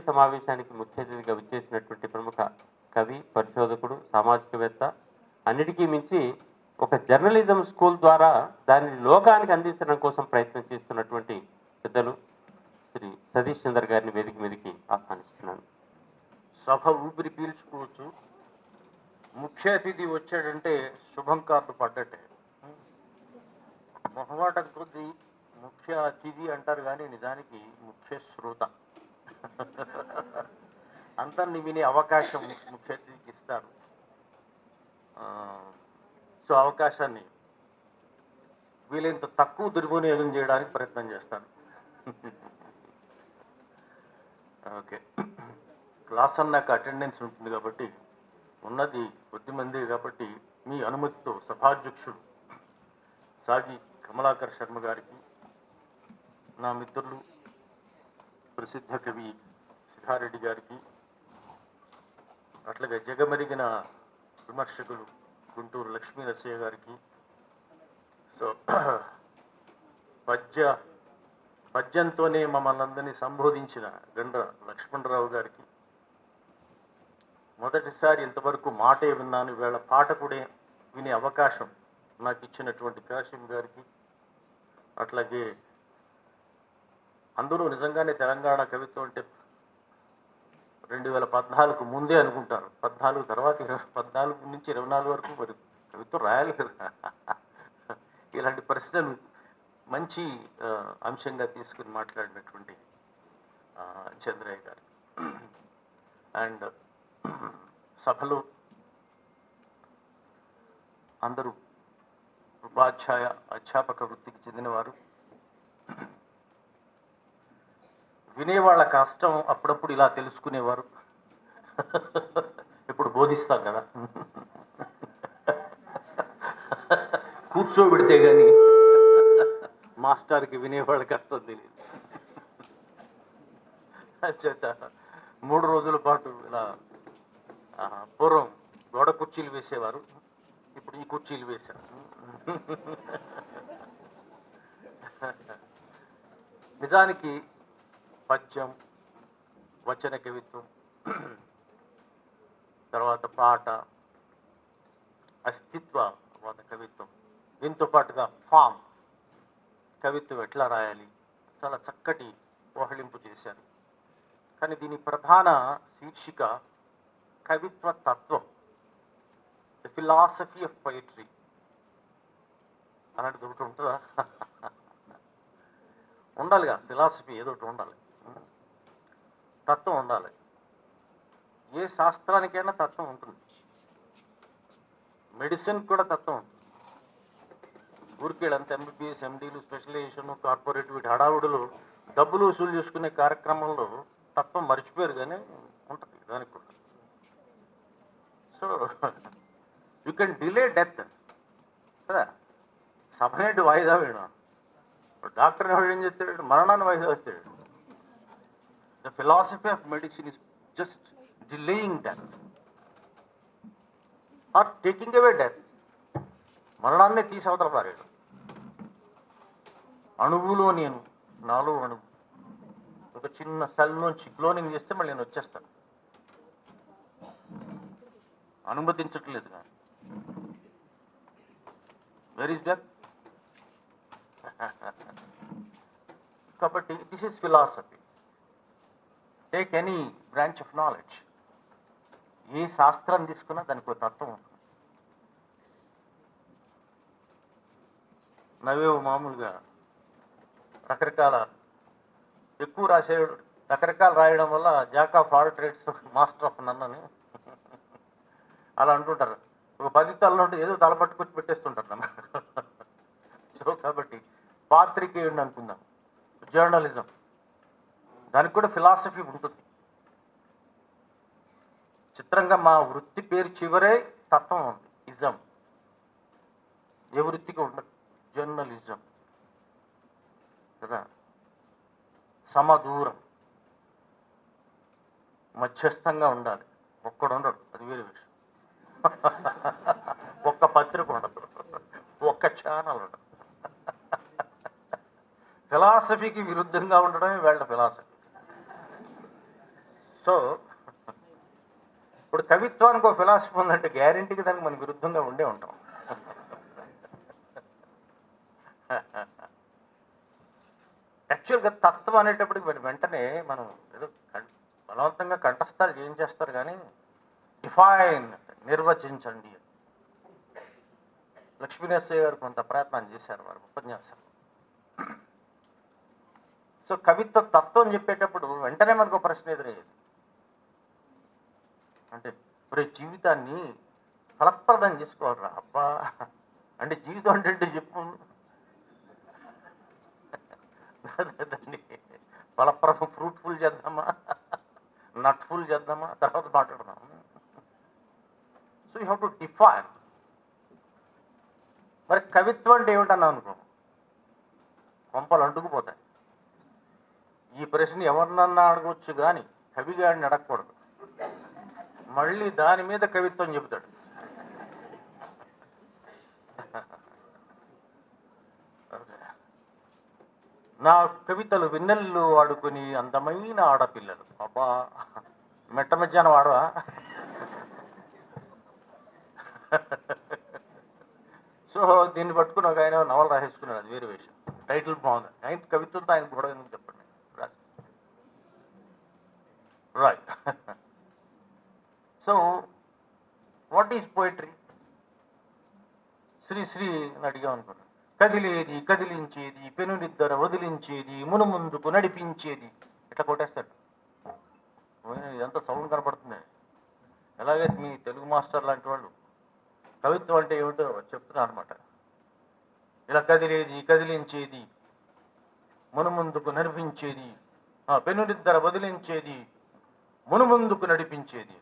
మొదటి సమావేశానికి ముఖ్య అతిథిగా విచ్చేసినటువంటి ప్రముఖ కవి పరిశోధకుడు సామాజికవేత్త అన్నిటికీ మించి ఒక జర్నలిజం స్కూల్ ద్వారా దానిని లోకానికి అందించడం కోసం ప్రయత్నం చేస్తున్నటువంటి పెద్దలు శ్రీ సతీష్ చంద్ర గారిని వేదిక మీదకి ఆహ్వానిస్తున్నాను. సభ ఊపిరి పీల్చుకోవచ్చు. ముఖ్య అతిథి వచ్చాడంటే శుభం కార్డు పడ్డట్టే. మొహమాటం కొద్దీ ముఖ్య అతిథి అంటారు కానీ నిజానికి ముఖ్య శ్రోత. అందరినీ వినే అవకాశం ముఖ్య అతిథికి ఇస్తారు సో అవకాశాన్ని వీలైనంత తక్కువ దుర్వినియోగం చేయడానికి ప్రయత్నం చేస్తాను. ఓకే. క్లాస్ అన్నాక అటెండెన్స్ ఉంటుంది కాబట్టి ఉన్నది కొద్ది మంది కాబట్టి మీ అనుమతితో సభాధ్యక్షుడు సాగి కమలాకర్ శర్మ గారికి నా మిత్రులు ప్రసిద్ధ కవి సిద్ధారెడ్డి గారికి అట్లాగే జగమరిగిన విమర్శకులు గుంటూరు లక్ష్మీ నరసయ్య గారికి. సో పద్య పద్యంతోనే మమ్మల్ని అందరినీ సంబోధించిన గండ్ర లక్ష్మణరావు గారికి. మొదటిసారి ఇంతవరకు మాటే విన్నాను వీళ్ళ పాట కూడా వినే అవకాశం నాకు ఇచ్చినటువంటి కాశీం గారికి. అట్లాగే అందరూ నిజంగానే తెలంగాణ కవిత్వం అంటే రెండు వేల పద్నాలుగు ముందే అనుకుంటారు పద్నాలుగు తర్వాత ఇరవై పద్నాలుగు నుంచి ఇరవై నాలుగు వరకు మరి కవిత్వం రాయాలి కదా. ఇలాంటి పరిస్థితులు మంచి అంశంగా తీసుకుని మాట్లాడినటువంటి చంద్రయ్య గారు. అండ్ సభలో అందరూ ఉపాధ్యాయ అధ్యాపక వృత్తికి చెందినవారు. వినేవాళ్ళ కష్టం అప్పుడప్పుడు ఇలా తెలుసుకునేవారు. ఇప్పుడు బోధిస్తాం కదా. కూర్చోబెడితే కానీ మాస్టర్కి వినేవాళ్ళ కష్టం తెలియదు. చేత మూడు రోజుల పాటు ఇలా పూర్వం గోడ కుర్చీలు వేసేవారు. ఇప్పుడు ఈ కుర్చీలు వేశారు. నిజానికి పద్యం వచన కవిత్వం తర్వాత పాట అస్తిత్వవాద కవిత్వం. దీంతో పాటుగా ఫామ్ కవిత్వం ఎట్లా రాయాలి? చాలా చక్కటి ఓహళింపు చేశారు. కానీ దీని ప్రధాన శీర్షిక కవిత్వ తత్వం ద ఫిలాసఫీ ఆఫ్ పొయిట్రీ అలాంటిది ఒకటి ఉంటుందా? ఉండాలిగా ఫిలాసఫీ ఏదో ఒకటి ఉండాలి. తత్వం ఉండాలి. ఏ శాస్త్రానికైనా తత్వం ఉంటుంది. మెడిసిన్ కూడా తత్వం ఉంటుంది. ఊరికి అంత ఎంబీబీఎస్ ఎండీలు స్పెషలైజేషన్ కార్పొరేట్ వీటి హడావుడులు డబ్బులు వసూలు చేసుకునే కార్యక్రమంలో తత్వం మర్చిపోయారు కానీ ఉంటుంది దానికి కూడా. So you can delay death కదా? సపరేట్ వాయిదా వేయడం డాక్టర్ ఏం చెప్తాడు మరణాన్ని వాయిదా వస్తాడు. The philosophy of medicine is just delaying death or taking away death. మరణాన్ని తీసి అవతల పారాడు అణువులో నేను నాలో అణువు ఒక చిన్న సెల్ నుంచి క్లోనింగ్ చేస్తే మళ్ళీ నేను వచ్చేస్తాను. అనుమతించట్లేదు కానీ. వెర్ ఇస్ డెత్ కాబట్టి this is philosophy take any branch of knowledge ఏ శాస్త్రం తీసుకున్నా దానికి ఒక తత్వం ఉంటుంది. నవేవు మామూలుగా రకరకాల ఎక్కువ రాసే రకరకాలు రాయడం వల్ల jack of all trades master of none అని అలా అంటుంటారు. ఒక పది తలలో ఉంటే ఏదో తలపట్టుకొచ్చి పెట్టేస్తుంటారు నన్ను. సో కాబట్టి పాత్రికేయుడిని అనుకుందాం. జర్నలిజం. దానికి కూడా ఫిలాసఫీ ఉంటుంది. చిత్రంగా మా వృత్తి పేరు చివరే తత్వం ఉంది ఇజం. ఏ వృత్తికి ఉండదు జర్నలిజం. కదా? సమదూరం. మధ్యస్థంగా ఉండాలి. ఒక్కడు ఉండడు అది వేరే విషయం. ఒక్క పత్రిక ఉండదు. ఒక్క ఛానల్ ఉండదు. ఫిలాసఫీకి విరుద్ధంగా ఉండడమే వీళ్ళ ఫిలాసఫీ సో ఇప్పుడు కవిత్వానికి ఒక ఫిలాసఫీ ఉందంటే గ్యారంటీకి దానికి మనం విరుద్ధంగా ఉండే ఉంటాం. యాక్చువల్గా తత్వం అనేటప్పటికి మరి వెంటనే మనం ఏదో బలవంతంగా కంఠస్థాలు చేయించేస్తారు కానీ డిఫైన్ నిర్వచించండి. లక్ష్మీనరసయ్య గారు కొంత ప్రయత్నం చేశారు వారు ఉపన్యాసం సో కవిత్వ తత్వం చెప్పేటప్పుడు వెంటనే మనకు ప్రశ్న ఎదురయ్యేది. అంటే ప్రతి జీవితాన్ని ఫలప్రదం చేసుకోవాలరా అబ్బా. అంటే జీవితం అంటే ఏంటో చెప్పు. దాన్ని ఫలప్రదం ఫ్రూట్ఫుల్ చేద్దామా? నట్ఫుల్ చేద్దామా? తర్వాత మాట్లాడదాం. So you have to define. మరి కవిత్వం అంటే ఏమిటన్నా అనుకో. కొంపలు అంటుకుపోతాయి. ఈ ప్రశ్న ఎవరినన్నా అడగవచ్చు కానీ కవిగాడిని అడగకూడదు. మళ్ళీ దాని మీద కవిత్వం చెబుతాడు. నా కవితలు విన్నెల్లు ఆడుకుని అందమైన ఆడపిల్లలు. అబ్బా మెట్ట మధ్యాహ్నం ఆడవా? సో దీన్ని పట్టుకుని ఒక ఆయన నవల రాసేసుకున్నాడు అది వేరే విషయం. టైటిల్ బాగుంది. ఆయన కవిత్వంతో ఆయన గొడవ చెప్పండి? Right so what is poetry Sri Sri అని అడిగాం అనుకున్నాను కదిలేది కదిలించేది పెనునిద్దర వదిలించేది మునుముందుకు నడిపించేది ఇట్లా కొట్టేస్తాడు. ఓయ్, ఇదంతా సౌండ్ కనపడుతుంది. ఎలాగే మీ తెలుగు మాస్టర్ లాంటి వాళ్ళు. కవిత్వం అంటే ఏమిటో చెప్తున్నారు అనమాట ఇలా కదిలేది కదిలించేది మునుముందుకు నడిపించేది ఆ, పెనునిద్దర వదిలించేది మునుముందుకు నడిపించేది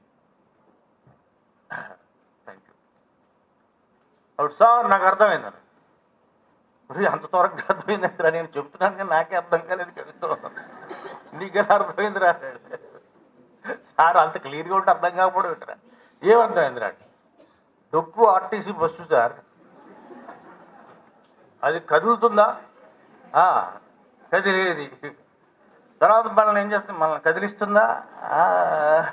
థ్యాంక్ యూ అప్పుడు సార్ నాకు అర్థమైందని అంత త్వరగా అర్థమైందిరా నేను చెప్తున్నాను కానీ నాకే అర్థం కాలేదు కవిత్వం నీకెలా అర్థమైందిరా? సార్ అంత క్లియర్గా ఉంటే అర్థం కాకపోవడం ఏంటరా? ఏమర్థమైందిరా? డొక్కు ఆర్టీసీ బస్సు సార్. అది కదులుతుందా? ఆ, కదిలేది. తర్వాత మనల్ని ఏం చేస్తుంది? మనల్ని కదిలిస్తుందా ఆ.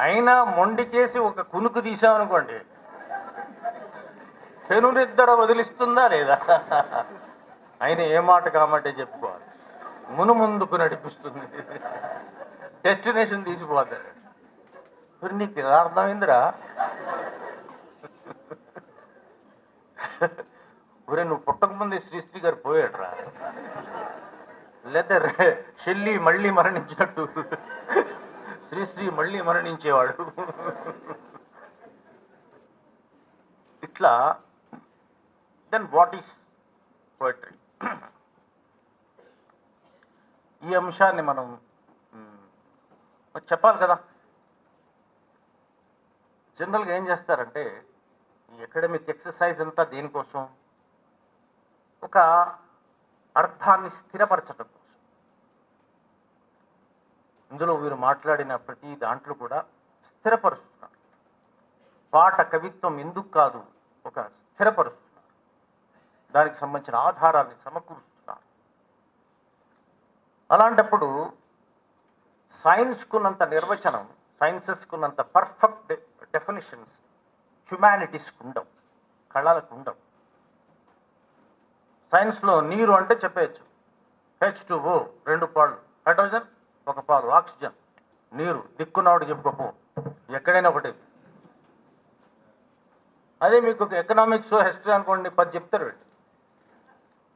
అయినా మొండికేసి ఒక కునుకు తీసామనుకోండి పెనునిద్దర వదిలిస్తుందా లేదా? ఆయన ఏ మాట కామంటే చెప్పుకోవాలి. మును ముందుకు నడిపిస్తుంది. డెస్టినేషన్ తీసిపోతాడు మరి నీకు అర్థమైందిరా? ఒరే నువ్వు పుట్టకముందే శ్రీశ్రీ గారు పోయాడురా? లేదా రే- షెల్లి మళ్ళీ మరణించినట్టు. శ్రీశ్రీ మళ్ళీ మరణించేవాడు. ఇట్లా దెన్ వాట్ ఈస్ పోయిటరీ ఈ అంశాన్ని మనం చెప్పాలి కదా. జనరల్గా ఏం చేస్తారంటే ఈ అకాడమిక్ ఎక్సర్సైజ్ అంతా దేనికోసం? ఒక అర్థాన్ని స్థిరపరచడం ఇందులో వీరు మాట్లాడిన ప్రతి దాంట్లో కూడా స్థిరపరుస్తున్నారు. పాట కవిత్వం ఎందుకు కాదు ఒక స్థిరపరుస్తున్నారు. దానికి సంబంధించిన ఆధారాన్ని సమకూరుస్తున్నారు. అలాంటప్పుడు సైన్స్కున్నంత నిర్వచనం సైన్సెస్కున్నంత పర్ఫెక్ట్ డెఫినేషన్స్ హ్యుమానిటీస్కి ఉండవు కళలకు ఉండవు సైన్స్లో నీరు అంటే చెప్పేయచ్చు. హెచ్ టు ఓ రెండు పాళ్ళు. హైడ్రోజన్? ఒక పాలు ఆక్సిజన్ నీరు దిక్కున్నాడు చెప్పుకోపో. ఎక్కడైనా ఒకటి. అదే మీకు ఒక ఎకనామిక్స్ హిస్టరీ అనుకోండి పది చెప్తారు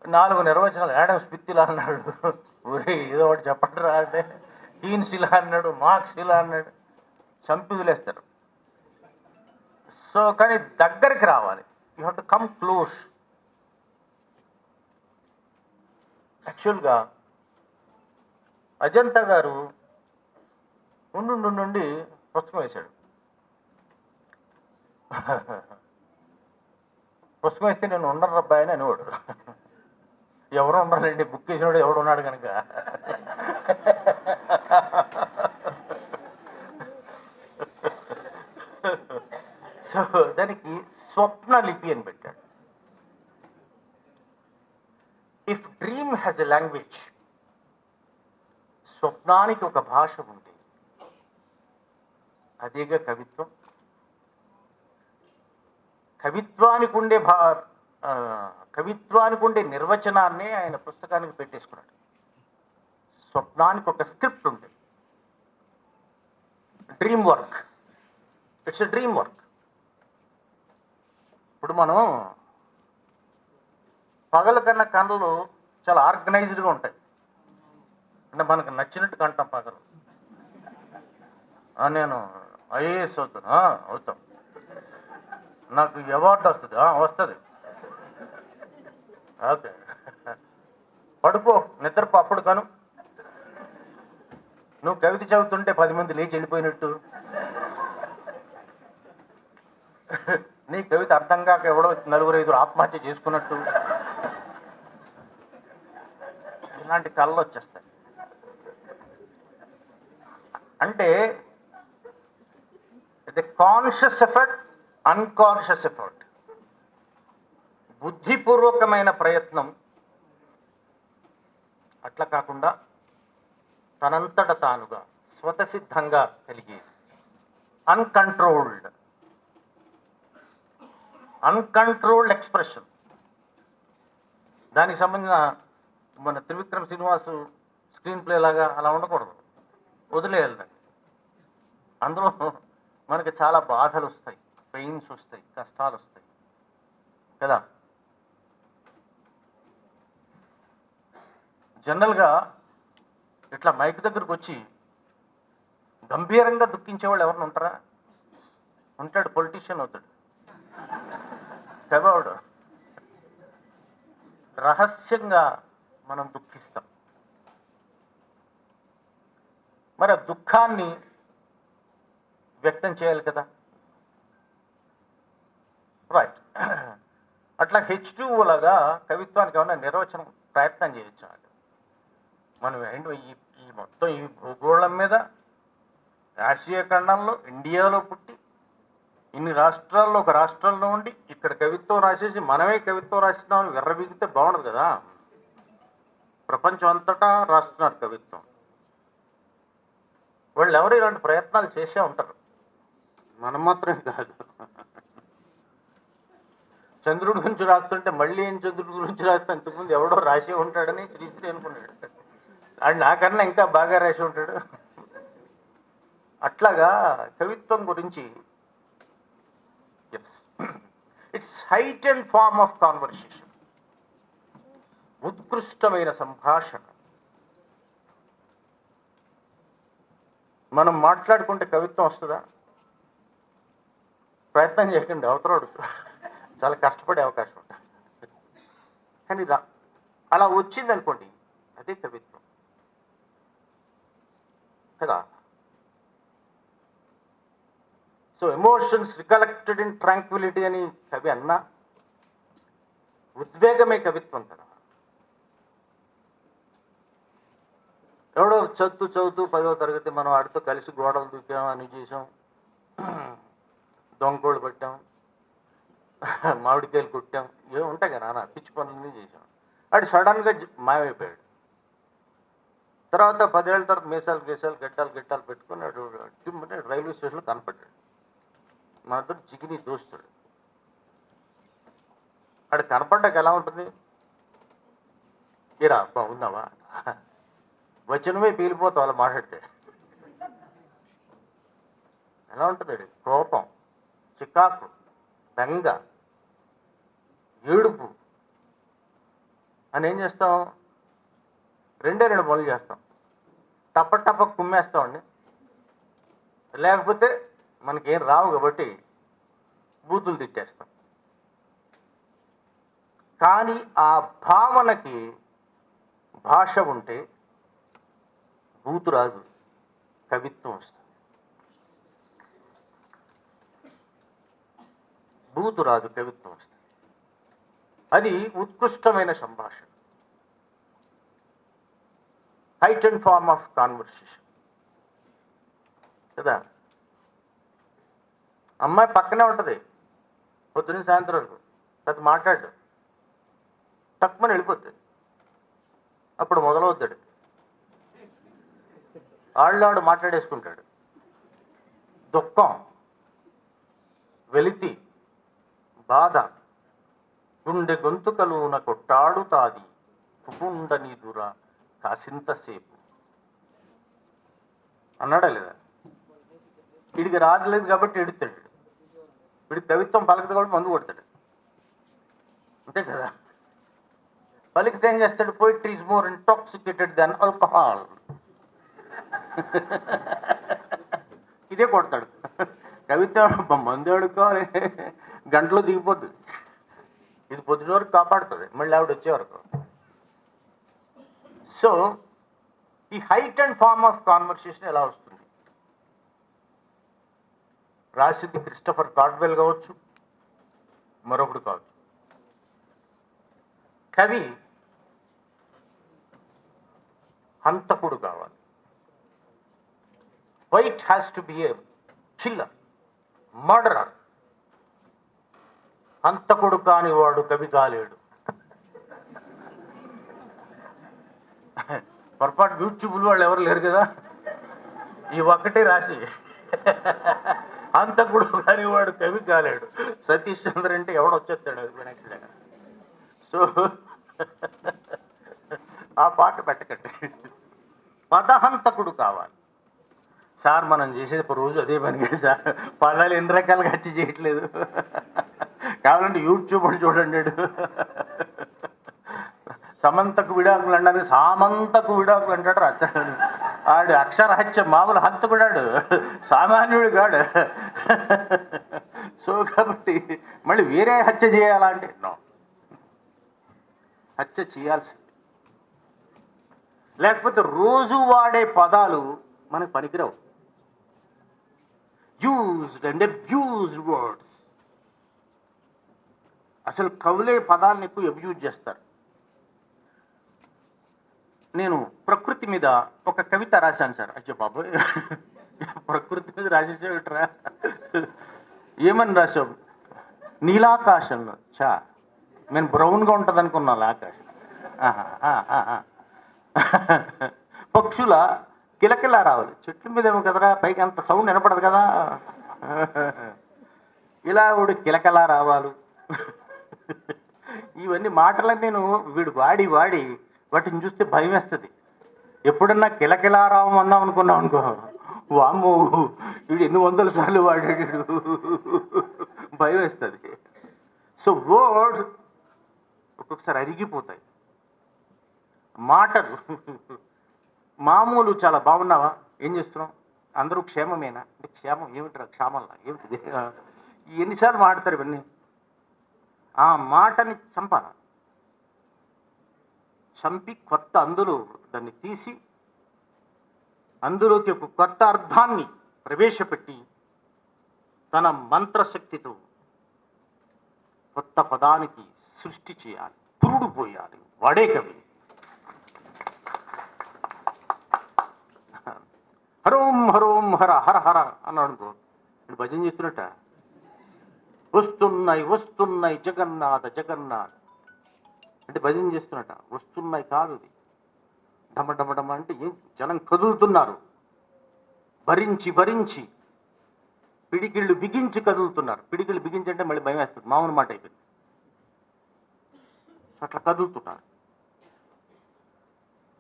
నాలుగు నిర్వచనాలు యాడమ్ స్మిత్ ఇలా అన్నాడు. ఊరే ఏదో ఒకటి చెప్పండి రా అంటే కీన్స్ ఇలా అన్నాడు మార్క్స్ ఇలా అన్నాడు. చంపి వదిలేస్తారు సో కానీ దగ్గరికి రావాలి. You have to come close. యాక్చువల్గా అజంతా గారు ఉండు నుండి పుస్తకం వేశాడు. పుస్తకం వేస్తే నేను ఉండరు అబ్బాయి అని అనేవాడు. ఎవరు ఉండాలండి బుక్ చేసినవాడు ఎవడు ఉన్నాడు కనుక. సో దానికి స్వప్న లిపి అని పెట్టాడు. If dream has a language స్వప్నానికి ఒక భాష ఉంది. అదేగా కవిత్వం. కవిత్వానికి ఉండే భా కవిత్వానికి ఉండే నిర్వచనాన్ని ఆయన పుస్తకానికి పెట్టేసుకున్నాడు. స్వప్నానికి ఒక స్క్రిప్ట్ ఉంది. Dream work. It's a dream work. ఇప్పుడు మనం పగల కన్నా కళ్ళు చాలా ఆర్గనైజ్డ్గా ఉంటాయి. అంటే మనకు నచ్చినట్టు కంటాం పగలు. నేను ఐఏఎస్ అవుతాను అవుతాం. నాకు అవార్డు వస్తుంది. వస్తుంది. ఓకే. పడుకో. నిద్రపో. అప్పుడు కను. నువ్వు కవిత చదువుతుంటే పది మంది లేచి వెళ్ళిపోయినట్టు. నీ కవిత అర్థం కాక ఎవడో నలుగురు ఐదుగురు ఆత్మహత్య చేసుకున్నట్టు. ఇలాంటి కళ్ళు వచ్చేస్తాయి. అంటే ఇది కాన్షియస్ ఎఫర్ట్ అన్కాన్షియస్ ఎఫర్ట్ బుద్ధిపూర్వకమైన ప్రయత్నం అట్లా కాకుండా తనంతట తానుగా స్వతసిద్ధంగా కలిగేది. అన్కంట్రోల్డ్ అన్కంట్రోల్డ్ ఎక్స్ప్రెషన్ దానికి సంబంధించిన మన త్రివిక్రమ్ శ్రీనివాసు స్క్రీన్ ప్లే లాగా అలా ఉండకూడదు. వదిలేయాలి. అందులో మనకి చాలా బాధలు వస్తాయి పెయిన్స్ వస్తాయి కష్టాలు వస్తాయి. కదా? జనరల్గా ఇట్లా మైక్ దగ్గరకు వచ్చి గంభీరంగా దుఃఖించేవాళ్ళు ఎవరిని ఉంటారా? ఉంటాడు పొలిటీషియన్ అవుతాడు. కవివాడు రహస్యంగా మనం దుఃఖిస్తాం. మరి ఆ దుఃఖాన్ని వ్యక్తం చేయాలి కదా. రైట్ అట్లా హెచ్ లాగా కవిత్వానికి ఏమైనా నిర్వచనం ప్రయత్నం చేయొచ్చు? మనం ఏంటో ఈ ఈ మొత్తం ఈ భూగోళం మీద ఆసియా ఖండంలో ఇండియాలో పుట్టి ఇన్ని రాష్ట్రాల్లో ఒక రాష్ట్రంలో ఉండి ఇక్కడ కవిత్వం రాసేసి మనమే కవిత్వం రాసినామని విర్రబీగితే బాగుండదు కదా. ప్రపంచం అంతటా రాస్తున్నారు కవిత్వం. వాళ్ళు ఎవరు ఇలాంటి ప్రయత్నాలు చేసే ఉంటారు. మనం మాత్రమే కాదు. చంద్రుడి గురించి రాస్తుంటే మళ్ళీ ఏం చంద్రుడి గురించి రాస్తే ఇంతకుముందు ఎవడో రాసే ఉంటాడని శ్రీశ్రీ అనుకున్నాడు. అండ్ నాకన్నా ఇంకా బాగా రాసి ఉంటాడు. అట్లాగా కవిత్వం గురించి it's height and form of conversation ఉత్కృష్టమైన సంభాషణ. మనం మాట్లాడుకుంటే కవిత్వం వస్తుందా? ప్రయత్నం చేయకండి అవతరాడు చాలా కష్టపడే అవకాశం ఉంటుంది. కానీ రా అలా వచ్చింది అనుకోండి అదే కవిత్వం. కదా? So emotions recollected in tranquility అని కవి అన్నా ఉద్వేగమే కవిత్వం కదా. ఎవడో చదువుతూ చదువుతూ పదవ తరగతి మనం ఆడితో కలిసి గోడలు దుక్కాం అని చేసాం. దొంగకోళ్ళు పట్టాం. మామిడికాయలు కొట్టాం. ఏమి ఉంటాయి కదా నాన్న పిచ్చి పనులన్నీ చేసాం. అటు సడన్గా మాయమైపోయాడు. తర్వాత పదేళ్ళ తర్వాత మీసాలు గీసాలు గట్టాలు గట్టాలు పెట్టుకుని అటు అంటే రైల్వే స్టేషన్లో కనపడ్డాడు. మా ఇద్దరు చికిని దోస్తాడు అక్కడ కనపడ్డాక ఎలా ఉంటుంది? ఇరా బాగున్నావా? వచనమే పీలిపోతాం అలా మాట్లాడితే ఎలా ఉంటుంది కోపం చికాకు బెంగ ఏడుపు. అని ఏం చేస్తాం? రెండే రెండు పనులు చేస్తాం. టప టప్ప కుమ్మేస్తామండి. లేకపోతే మనకేం రావు కాబట్టి బూతులు తిట్టేస్తాం. కానీ ఆ భావనకి భాష ఉంటే బూతు రాదు కవిత్వం వస్తుంది బూతు రాదు కవిత్వం వస్తుంది అది ఉత్కృష్టమైన సంభాషణ height and form of conversation కదా అమ్మాయి పక్కనే ఉంటుంది పొద్దున్న సాయంత్రం వరకు పెద్ద మాట్లాడడం తక్కువని వెళ్ళిపోతుంది అప్పుడు మొదలవుతాడు ఆళ్ళాడు మాట్లాడేసుకుంటాడు. దుఃఖం వెలితి బాధ గుండె గొంతుకలున కొట్టాడుతాది పుకుండని దుర కాసింతసేపు అన్నాడా లేదా? వీడికి రాగలేదు కాబట్టి ఎడుతాడు వీడికి కవిత్వం పలకదు కాబట్టి మందు కొడతాడు. అంతే కదా? పలికితే ఏం చేస్తాడు? Poetry is more intoxicated than alcohol ఇదే కొడతాడు. కవిత మందు అడుక్కోవాలి గంటలో దిగిపోద్ది. ఇది పొద్దున వరకు కాపాడుతుంది. మళ్ళీ ఆవిడ వచ్చే వరకు. సో ఈ height and form of conversation ఎలా వస్తుంది? రాసింది క్రిస్టఫర్ కార్డ్వెల్ కావచ్చు మరొకడు కావచ్చు. కవి హంతకుడు కావాలి. White has to be a killer murderer హంతకుడు కాని వాడు కవి కాలేడు. పొరపాటు యూట్యూబ్లు వాళ్ళు ఎవరు లేరు కదా? ఈ ఒక్కటే రాసి అంతకుడు కాని వాడు కవి కాలేడు. సతీష్ చంద్ర అంటే ఎవడొచ్చేస్తాడు అది నెక్స్ట్ డే సో ఆ పాట పెట్టకండి. పదహంతకుడు కావాలి. సార్ మనం చేసేది ఒక రోజు అదే పని కదా సార్. పదాలు ఎన్ని రకాలుగా వచ్చి చేయట్లేదు. కావాలంటే యూట్యూబ్ అని చూడండి సమంతకు విడాకులు అనడానికి సామంతకు విడాకులు అంటాడు అతడు ఆడు అక్షరహత్య మామూలు హంతకుడాడు సామాన్యుడు కాడు. సో కాబట్టి మళ్ళీ వేరే హత్య చేయాలంటే నో. హత్య చేయాల్సింది. లేకపోతే రోజు వాడే పదాలు మనకు పనికిరావు. Used అండ్ abused వర్డ్స్ అసలు కవులే పదాలను ఎక్కువ అబ్యూజ్ చేస్తారు. నేను ప్రకృతి మీద ఒక కవిత రాశాను సార్. అయ్యో బాబోయ్. ప్రకృతి మీద రాసేసేవిట్రా ఏమని రాశావు? నీలాకాశంలో. చా నేను బ్రౌన్గా ఉంటుంది అనుకున్నాను ఆకాశం ఆహా, పక్షుల కిలకిలా రావాలి చెట్ల మీద ఏమో కదరా పైకి అంత సౌండ్ వినపడదు కదా. ఇలా వీడు కిలకలా రావాలి ఇవన్నీ మాటలని నేను వీడు వాడి వాడి వాటిని చూస్తే భయం వేస్తుంది. ఎప్పుడన్నా కిలకిలా రావం అన్నాం అనుకున్నాం అనుకో వామ్మో వీడు ఎన్ని వందల సార్లు వాడాడు. భయం వేస్తుంది. సో వర్డ్స్ ఒక్కొక్కసారి అరిగిపోతాయి. మాటలు. మామూలు చాలా బాగున్నావా? ఏం చేస్తున్నావు? అందరూ క్షేమమేనా? అంటే క్షేమం ఏమిటిరా? క్షేమంలా? ఏమిటిది? ఆ, ఎన్నిసార్లు మాడతారు ఇవన్నీ? ఆ మాటని చంపాల చంపి కొత్త అందులో దాన్ని తీసి అందులోకి ఒక కొత్త అర్థాన్ని ప్రవేశపెట్టి తన మంత్రశక్తితో కొత్త పదానికి సృష్టి చేయాలి. పురుడు పోయాలి. వాడే కవి. హరోం హరోం హర హర హర అన్నాడు అనుకో. వీడు భజన చేస్తున్నట్ట. వస్తున్నాయి వస్తున్నాయి జగన్నాథ జగన్నాథ్. అంటే భజన చేస్తున్నట్ట. వస్తున్నాయి కాదు ఇది. డమ డమ డమ అంటే ఏం? జనం కదులుతున్నారు. భరించి భరించి పిడికిళ్ళు బిగించి కదులుతున్నారు. పిడికిళ్ళు బిగించి అంటే మళ్ళీ భయం వేస్తుంది. మామూలు మాట అయిపోయింది అట్లా కదులుతున్నారు.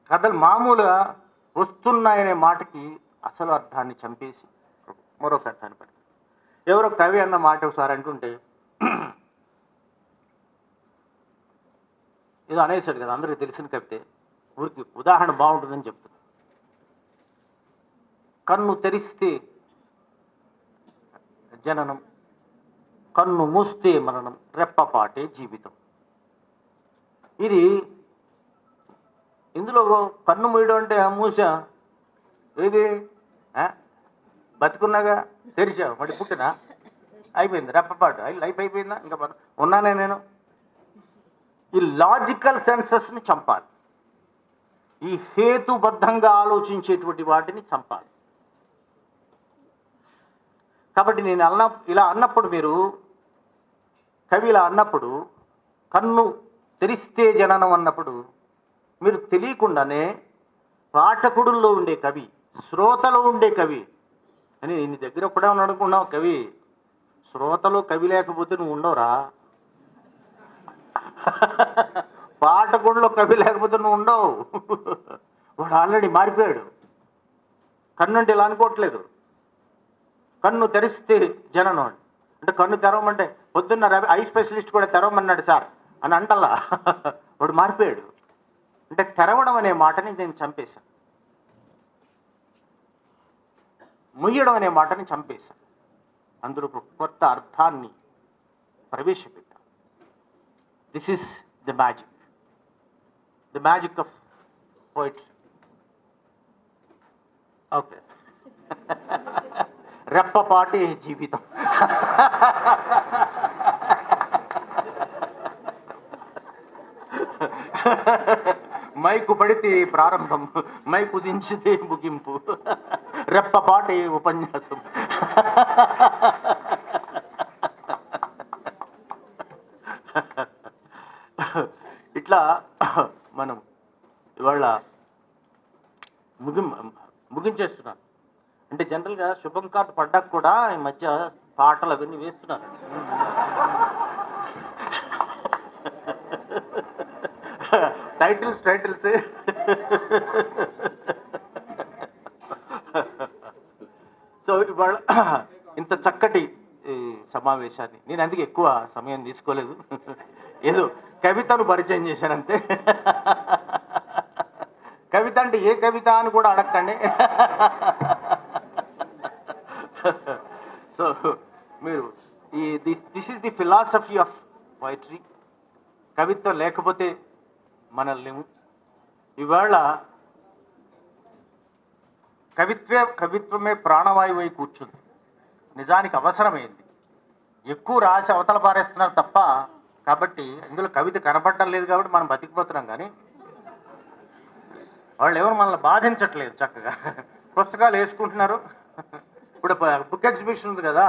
కథలు మామూలుగా వస్తున్నాయనే మాటకి అసలు అర్థాన్ని చంపేసి మరొక అర్థాన్ని పెడతారు ఎవరో కవి అన్న మాట ఒకసారి అంటుంటే ఇది అనేసాడు కదా అందరికీ తెలిసిన కవితే ఊరికి ఉదాహరణ బాగుంటుందని చెప్తుంది కన్ను తెరిస్తే జననం కన్ను మూస్తే మరణం రెప్పపాటే జీవితం. ఇది ఇందులో కన్ను మూయడం అంటే ఆ మూస ఏది? బతుకున్నాగా? తెరిచావు. మళ్ళీ పుట్టినా? అయిపోయింది. రెప్పపాటు అయి- లైఫ్ అయిపోయిందా? ఇంకా ఉన్నానే నేను. ఈ లాజికల్ సెన్సెస్ని చంపాలి. ఈ హేతుబద్ధంగా ఆలోచించేటువంటి వాటిని చంపాలి. కాబట్టి నేను అన్న ఇలా అన్నప్పుడు మీరు కవి ఇలా అన్నప్పుడు కన్ను తెరిస్తే జననం అన్నప్పుడు మీరు తెలియకుండానే పాఠకుడుల్లో ఉండే కవి శ్రోతలు ఉండే కవి. అని నీ దగ్గర ఒక్కడే అనుకున్నావు కవి. శ్రోతలు కవి లేకపోతే నువ్వు ఉండవురా. పాఠకుల్లో కవి లేకపోతే నువ్వు ఉండవు. వాడు ఆల్రెడీ మారిపోయాడు. కన్ను అంటే ఇలా అనుకోవట్లేదు కన్ను తెరిస్తే జననం అంటే కన్ను తెరవమంటే పొద్దున్న రవి ఐ స్పెషలిస్ట్ కూడా తెరవమన్నాడు సార్ అని అంటల్లా. వాడు మారిపోయాడు. అంటే తెరవడం అనే మాటని నేను చంపేశాను. ముయ్యడం అనే మాటని చంపేశాను అందులో ఒక కొత్త అర్థాన్ని ప్రవేశపెట్టాను this is the magic the magic of poetry okay రెప్పపాటి జీవితం మైకు పడితే ప్రారంభం మైకు దించితే ముగింపు రెప్పపాటి ఉపన్యాసం. ఇట్లా మనం ఇవాళ ముగిం ముగించేస్తున్నాను అంటే జనరల్గా శుభం కార్డు పడ్డాక కూడా ఈ మధ్య పాటలు అవన్నీ వేస్తున్నారు. Titles titles. సమావేశాన్ని. నేను అందుకే ఎక్కువ సమయం తీసుకోలేదు. ఏదో కవితను పరిచయం చేశానంతే. కవిత అంటే ఏ కవిత అని కూడా అడగండి సో మీరు ఈ this this is the philosophy of poetry. కవిత్వం లేకపోతే మనల్ని ఇవాళ కవిత్వే కవిత్వమే ప్రాణవాయువు అయి కూర్చుంది. నిజానికి అవసరమైంది. ఎక్కువ రాసి అవతల పారేస్తున్నారు తప్ప కాబట్టి ఇందులో కవిత కనపడటం లేదు కాబట్టి మనం బతికిపోతున్నాం కానీ వాళ్ళు ఎవరు మనల్ని బాధించట్లేదు చక్కగా. పుస్తకాలు వేసుకుంటున్నారు. ఇప్పుడు బుక్ ఎగ్జిబిషన్ ఉంది కదా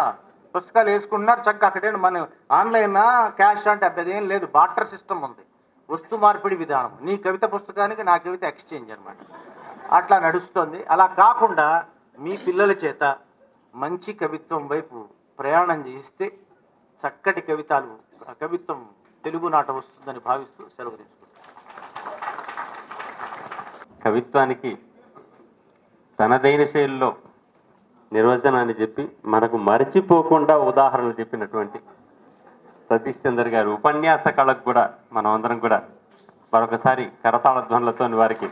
పుస్తకాలు వేసుకుంటున్నారు చక్కగా అక్కడే మన ఆన్లైన్ క్యాష్ అంటే అదేం లేదు బాటర్ సిస్టమ్ ఉంది. వస్తు మార్పిడి విధానం. నీ కవిత పుస్తకానికి నా కవిత ఎక్స్చేంజ్ అనమాట అట్లా నడుస్తుంది. అలా కాకుండా మీ పిల్లల చేత మంచి కవిత్వం వైపు ప్రయాణం చేస్తే చక్కటి కవితలు కవిత్వం తెలుగు నాట వస్తుందని భావిస్తూ సెలవు కవిత్వానికి తనదైన శైలిలో నిర్వచనాన్ని చెప్పి మనకు మరచిపోకుండా ఉదాహరణలు చెప్పినటువంటి సతీష్ చంద్ర గారి ఉపన్యాస కళకు కూడా మనం అందరం కూడా మరొకసారి కరతాళ ధ్వనులతో వారికి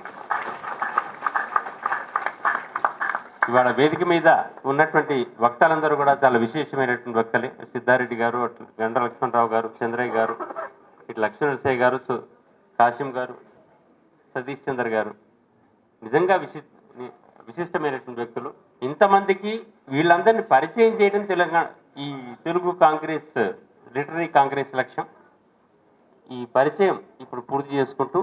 ఇవాళ వేదిక మీద ఉన్నటువంటి వక్తలందరూ కూడా చాలా విశేషమైనటువంటి వక్తలే. సిద్ధారెడ్డి గారు గండ్ర లక్ష్మణరావు గారు చంద్రయ్య గారు ఇటు లక్ష్మణరసయ్య గారు కాశీం గారు సతీష్ చంద్ర గారు. నిజంగా విశి విశిష్టమైనటువంటి వ్యక్తులు. ఇంతమందికి వీళ్ళందరినీ పరిచయం చేయడం తెలంగాణ ఈ తెలుగు కాంగ్రెస్ లిటరీ కాంగ్రెస్ లక్ష్యం. ఈ పరిచయం ఇప్పుడు పూర్తి చేసుకుంటూ